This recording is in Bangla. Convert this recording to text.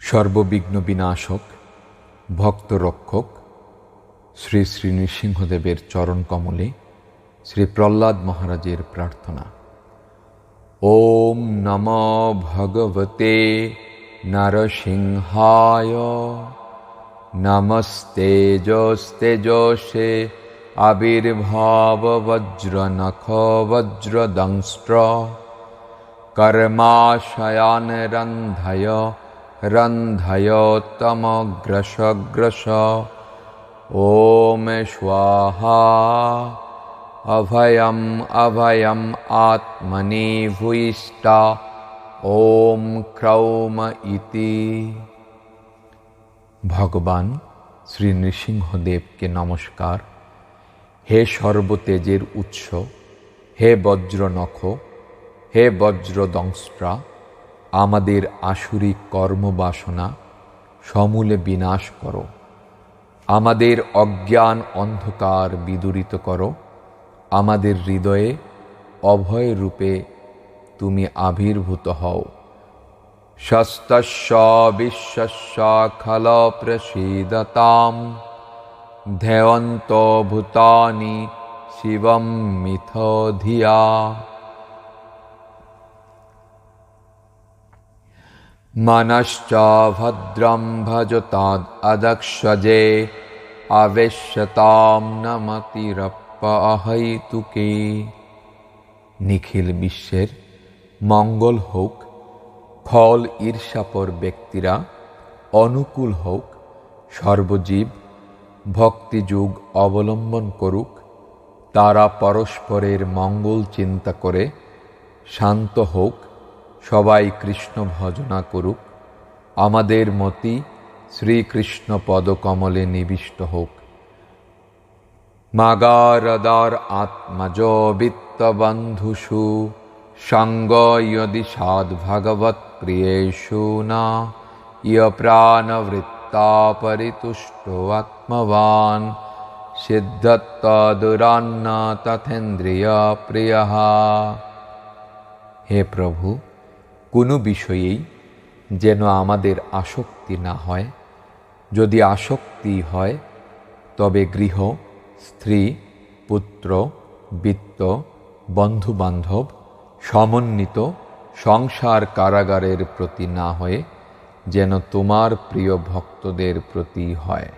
সর্ববিঘ্ন বিনাশক ভক্ত রক্ষক শ্রী শ্রী নৃসিংহদেবের চরণ কমলে শ্রী প্রহ্লাদ মহারাজের প্রার্থনা। ওম নম ভগবতে নরসিংহায়। নমস্তে যস্তেজসে আবির্ভাব বজ্রনখ বজ্রদংষ্ট্র কর্মাশয়ান রন্ধয় रन्धयोत्तमग्रशग्रश ॐ स्वाहा अभयम् अभयम् आत्मनि भूयिष्ठा ॐ ক্রৌম ইতি ভগবান শ্রী নৃসিংহদেবকে নমস্কার হে সর্বতেজের উৎস হে বজ্রনখ হে বজ্রদংস্ট্রা আমাদের আসুরিক কর্মবাসনা সমূলে বিনাশ করো। আমাদের অজ্ঞান অন্ধকার বিদূরিত করো। আমাদের হৃদয়ে অভয় রূপে তুমি আবির্ভূত হও। শস্তস্য বিশ্বস্য খল প্রসীদতাম ভূতানি শিবম মিথ ধিয়া। मनश्च भद्रं भजताद् अदक्षजे আবেশ্যতাম নমতিরপ্প অহৈতুকে নিখিল বিশ্বের মঙ্গল হোক ফল ঈর্ষাপর ব্যক্তিরা অনুকূল হোক সর্বজীব ভক্তিযুগ অবলম্বন করুক তারা পরস্পরের মঙ্গল চিন্তা করে শান্ত হোক সবাই কৃষ্ণ ভজনা করুক। আমাদের মতি শ্রীকৃষ্ণ পদকমলে নিবিষ্ট হোক। মাগারদার আত্মজ বিত্তবন্ধুষু সঙ্গ ইয়দি সাদ ভগবত প্রিয়েষু না। ইয় প্রাণবৃত্তা পরিতুষ্ট আত্মবান। সিদ্ধত্তদুরান্ন তথেন্দ্রিয় প্রিয় হে প্রভু কোনো বিষয়েই যেন আমাদের আসক্তি না হয়। যদি আসক্তি হয়, তবে গৃহ, স্ত্রী, পুত্র, বিত্ত, বন্ধুবান্ধব, সমন্বিত, সংসার কারাগারের প্রতি না হয়ে যেন তোমার প্রিয় ভক্তদের প্রতি হয়।